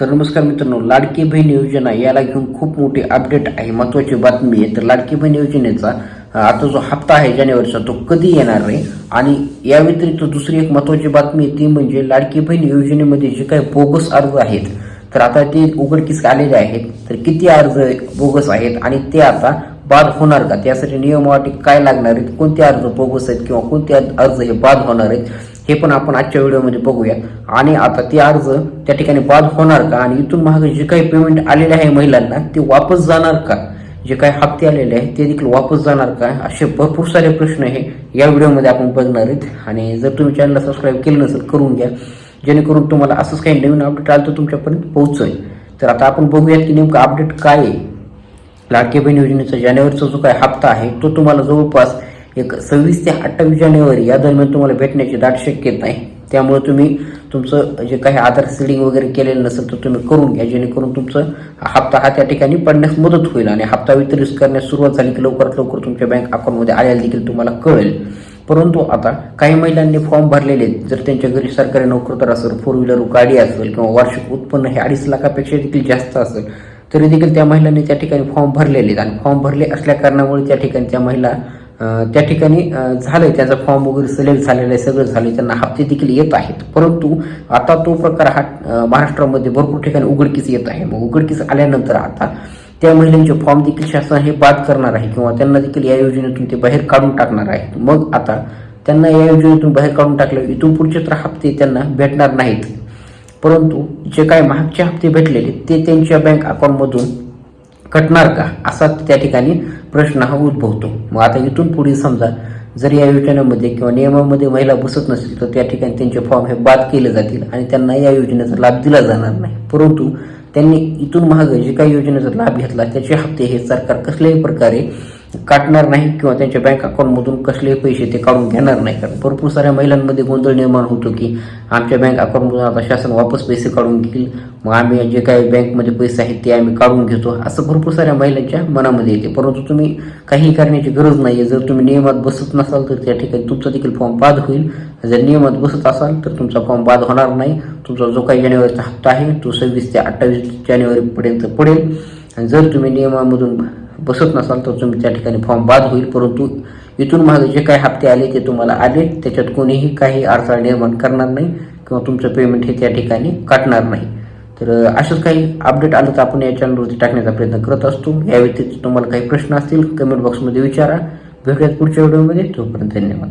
तर नमस्कार मित्रांनो लाडकी बहीण योजना याला घेऊन खूप मोठी अपडेट आहे. महत्वाची बातमी आहे. तर लाडकी बहीण योजनेचा आता जो हप्ता आहे जानेवारीचा तो कधी येणार आहे? आणि या व्यतिरिक्त दुसरी एक महत्वाची बातमी आहे ती म्हणजे लाडकी बहीण योजनेमध्ये जे काही बोगस अर्ज आहेत तर आता ते उघडकीस आलेले आहेत. तर किती अर्ज बोगस आहेत आणि ते आता बाद होणार का? त्यासाठी नियमावाटी काय लागणार आहेत? कोणते अर्ज बोगस आहेत किंवा कोणते अर्ज हे बाद होणार आहेत? हे पण आपण आजच्या व्हिडिओमध्ये बघूया. आणि आता ते अर्ज त्या ठिकाणी बाद होणार का? आणि इथून मागे जे काही पेमेंट आलेले आहे महिलांना ते वापस जाणार का? जे काही हप्ते आलेले आहेत ते देखील वापस जाणार का? असे भरपूर सारे प्रश्न हे या व्हिडिओमध्ये आपण बघणार आहेत. आणि जर तुम्ही चॅनलला सबस्क्राईब केलं नसेल करून घ्या. जेणेकरून तुम्हाला असंच काही नवीन अपडेट आलं तर तुमच्यापर्यंत पोहोचेल. तर आता आपण बघूयात की नेमकं अपडेट काय आहे. लाडके बहीण योजनेचा जानेवारीचा जो काही हप्ता आहे तो तुम्हाला जवळपास एक सव्वीस ते अठ्ठावीस जानेवारी या दरम्यान तुम्हाला भेटण्याची दाट शक्यता आहे. त्यामुळे तुम्ही तुमचं जे काही आधार सिडिंग वगैरे केलेलं नसेल तर तुम्ही करून घ्या जेणेकरून तुमचं हप्ता हा त्या ठिकाणी पडण्यास मदत होईल आणि हप्ता वितरित करण्यास सुरुवात झाली की लवकरात लवकर तुमच्या बँक अकाउंटमध्ये आल्याला देखील तुम्हाला कळेल. परंतु आता काही महिलांनी फॉर्म भरलेले आहेत. जर त्यांच्या घरी सरकारी नोकरदार असेल फोर व्हीलर गाडी असेल किंवा वार्षिक उत्पन्न हे अडीच लाखापेक्षा देखील जास्त असेल तरी देखील त्या महिलांनी त्या ठिकाणी फॉर्म भरलेले आहेत. आणि फॉर्म भरले असल्या कारणामुळे त्या ठिकाणी त्या महिला त्या ठिकाणी झालं झालंय. त्याचा फॉर्म वगैरे सिलेक्ट झालेला आहे सगळं झालंय. त्यांना हप्ते देखील येत आहेत. परंतु आता तो प्रकार हा महाराष्ट्रामध्ये भरपूर ठिकाणी उघडकीस येत आहे. मग उघडकीस आल्यानंतर आता त्या महिलांचे फॉर्म देखील शासन हे बाद करणार आहे किंवा त्यांना देखील या योजनेतून ते बाहेर काढून टाकणार आहेत. मग आता त्यांना या योजनेतून बाहेर काढून टाकल्यावर इथून पुढचे तर हप्ते त्यांना भेटणार नाहीत. परंतु जे काय मागचे हप्ते भेटलेले ते त्यांच्या बँक अकाउंटमधून कटणार का? असा त्या ठिकाणी प्रश्न हा उद्भवतो. मग आता इथून पुढे समजा जर या योजनेमध्ये किंवा नियमामध्ये महिला बसत नसेल तर त्या ठिकाणी त्यांचे फॉर्म हे बाद केले जातील आणि त्यांना या योजनेचा लाभ दिला जाणार नाही. परंतु त्यांनी इथून महाग जे काही योजनेचा लाभ घेतला त्याचे हप्ते हे सरकार कसल्याही प्रकारे काटणार नाही किंवा त्यांच्या बँक अकाउंटमधून कसलेही पैसे ते काढून घेणार नाही. कारण भरपूर साऱ्या महिलांमध्ये गोंधळ निर्माण होतो की आमच्या बँक अकाउंटमधून आता शासन वापस पैसे काढून घेईल. मग आम्ही जे काही बँकमध्ये पैसे आहेत ते आम्ही काढून घेतो. असं भरपूर साऱ्या महिलांच्या मनामध्ये येते. परंतु तुम्ही काही करण्याची गरज नाही आहे जर तुम्ही नियमात बसत नसाल तर त्या ठिकाणी तुमचा देखील फॉर्म बाद होईल. जर नियमात बसत असाल तर तुमचा फॉर्म बाद होणार नाही. तुमचा जो काही जानेवारीचा हप्ता आहे तो सव्वीस ते अठ्ठावीस जानेवारीपर्यंत पडेल. आणि जर तुम्ही नियमामधून बसत नसाल तर तुम्ही त्या ठिकाणी फॉर्म बाद होईल. परंतु इथून मागे जे काही हप्ते आले ते तुम्हाला आले. त्याच्यात कोणीही काही अडचण निर्माण करणार नाही किंवा तुमचं पेमेंट हे त्या ठिकाणी काटणार नाही. तर असंच काही अपडेट आलं तर आपण या चॅनलवरती टाकण्याचा प्रयत्न करत असतो. या व्यतिरिक्त तुम्हाला काही प्रश्न असतील कमेंट बॉक्समध्ये विचारा. भेटूयात पुढच्या व्हिडिओमध्ये तोपर्यंत धन्यवाद.